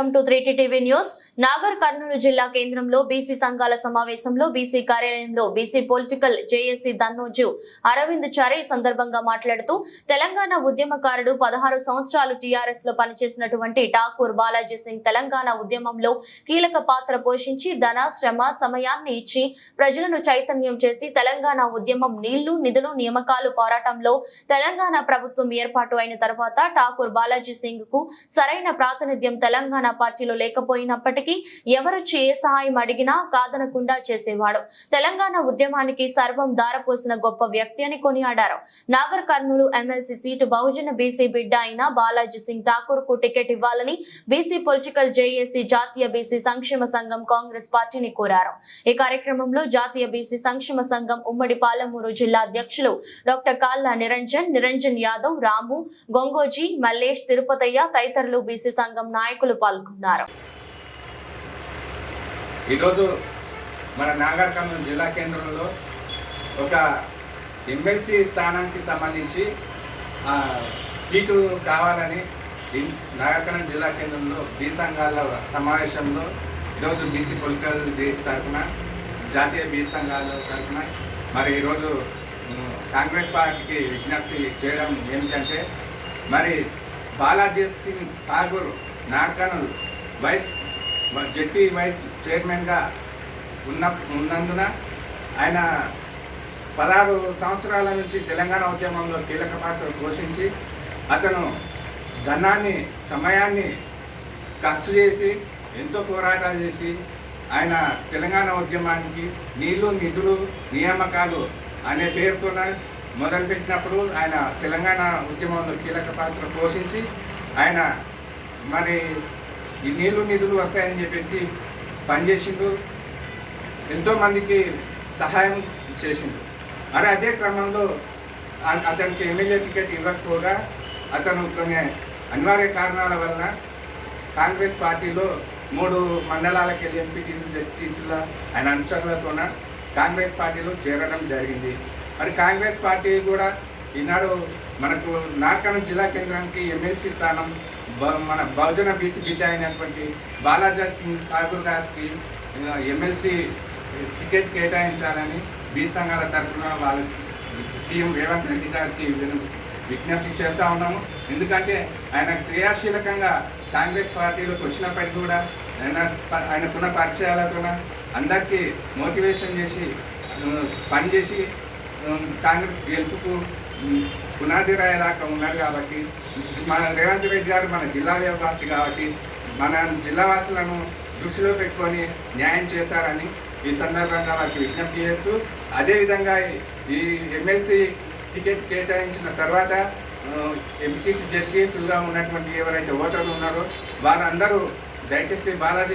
Welcome to three TV news. Nagar Kurnool జిల్లా కేంద్రంలో BC సంఘాల సమావేశంలో బీసీ కార్యాలయంలో BC political JAC Dannoju Aravind Chari సందర్భంగా మాట్లాడుతూ తెలంగాణ ఉద్యమకారుడు పదహారు సంవత్సరాలు టీఆర్ఎస్లో పనిచేసినటువంటి ఠాకూర్ బాలాజీ సింగ్ తెలంగాణ ఉద్యమంలో కీలక పాత్ర పోషించి ధన శ్రమ సమయాన్ని ఇచ్చి ప్రజలను చైతన్యం చేసి తెలంగాణ ఉద్యమం నీళ్ళు నిధులు నియామకాలు పోరాటంలో తెలంగాణ ప్రభుత్వం ఏర్పాటు అయిన తర్వాత ఠాకూర్ బాలాజీ సింగ్కు సరైన ప్రాతినిధ్యం తెలంగాణ పార్టీలో లేకపోయినప్పటికీ ఎవరొచ్చి ఏ సహాయం అడిగినా కాదనకుండా చేసేవాడు. తెలంగాణ ఉద్యమానికి సర్వం దారపోసిన గొప్ప వ్యక్తి అని కొనియాడారు. Nagar Kurnool MLC seat Bahujan BC బిడ్డ అయిన బాలాజీ సింగ్ ఠాకూర్కు టికెట్ ఇవ్వాలని బీసీ పొలిటికల్ జేఏసీ జాతీయ బీసీ సంక్షేమ సంఘం కాంగ్రెస్ పార్టీని కోరారు. ఈ కార్యక్రమంలో జాతీయ బీసీ సంక్షేమ సంఘం ఉమ్మడి పాలమూరు జిల్లా అధ్యక్షులు డాక్టర్ కాళ్ళ నిరంజన్ నిరంజన్ యాదవ్ రాము గొంగోజీ మల్లేష్ తిరుపతయ్య తదితరులు బీసీ సంఘం నాయకులు పాల్గొన్నారు. ఈరోజు మన నాగర్ కర్నూలు జిల్లా కేంద్రంలో ఒక ఎమ్మెల్సీ స్థానానికి సంబంధించి ఆ, సీటు కావాలని ఇన్- జిల్లా కేంద్రంలో బీ సంఘాల సమావేశంలో ఈరోజు బీసీ పొలిటికల్ డేస్ తరఫున జాతీయ బీ సంఘాల తరఫున మరి ఈరోజు కాంగ్రెస్ పార్టీకి విజ్ఞప్తి చేయడం ఏమిటంటే మరి బాలాజీ సింగ్ ఠాగూర్ నార్కనల్ వైస్ జెడ్పీ వైస్ చైర్మన్గా ఉన్న ఉన్నందున ఆయన పదహారు సంవత్సరాల నుంచి తెలంగాణ ఉద్యమంలో కీలక పాత్ర పోషించి అతను ధనాన్ని సమయాన్ని ఖర్చు చేసి ఎంతో పోరాటాలు చేసి ఆయన తెలంగాణ ఉద్యమానికి నీళ్ళు నిధులు నియామకాలు అనే పేరుతో మొదలుపెట్టినప్పుడు ఆయన తెలంగాణ ఉద్యమంలో కీలక పాత్ర పోషించి ఆయన మరి ఈ నీళ్ళు నిధులు వస్తాయని చెప్పేసి పనిచేసిండు ఎంతోమందికి సహాయం చేసిండు మరి అదే క్రమంలో అతనికి ఎమ్మెల్యే టికెట్ ఇవ్వకపోగా అతను కొన్ని అనివార్య కారణాల వలన కాంగ్రెస్ పార్టీలో మూడు మండలాలకు వెళ్ళి ఎంపీటీసీ జడ్పీటీసీల ఆయన అనుచరులతోన కాంగ్రెస్ పార్టీలో చేరడం జరిగింది. మరి కాంగ్రెస్ పార్టీ కూడా ఈనాడు మనకు నార్కను జిల్లా కేంద్రానికి ఎమ్మెల్సీ స్థానం బ- మన బహుజన బీసీ బిడ్డ అయినటువంటి బాలాజీ సింగ్ ఠాకూర్ గారికి ఎమ్మెల్సీ టికెట్ కేటాయించాలని బీ సంఘాల తరఫున వాళ్ళకి సీఎం రేవంత్ రెడ్డి గారికి విజ్ఞప్తి చేస్తూ ఉన్నాము. ఎందుకంటే ఆయన క్రియాశీలకంగా కాంగ్రెస్ పార్టీలోకి వచ్చినప్పటికీ కూడా ఆయన ప- ఆయనకున్న పరిచయాలతోన అందరికీ మోటివేషన్ చేసి పనిచేసి కాంగ్రెస్ గెలుపుకు ఉమ్, పునాది రాయేదాకా ఉన్నాడు కాబట్టి మన రేవంత్ రెడ్డి గారు మన జిల్లా వ్యవవాసి కాబట్టి మన జిల్లా వాసులను దృష్టిలో పెట్టుకొని న్యాయం చేశారని ఈ సందర్భంగా వారికి విజ్ఞప్తి చేస్తూ అదేవిధంగా ఈ ఎమ్మెల్సీ టికెట్ కేటాయించిన తర్వాత ఎంపీటీసీ జడ్పీఎస్గా ఉన్నటువంటి ఎవరైతే ఓటర్లు ఉన్నారో వారందరూ దయచేసి బాలాజీ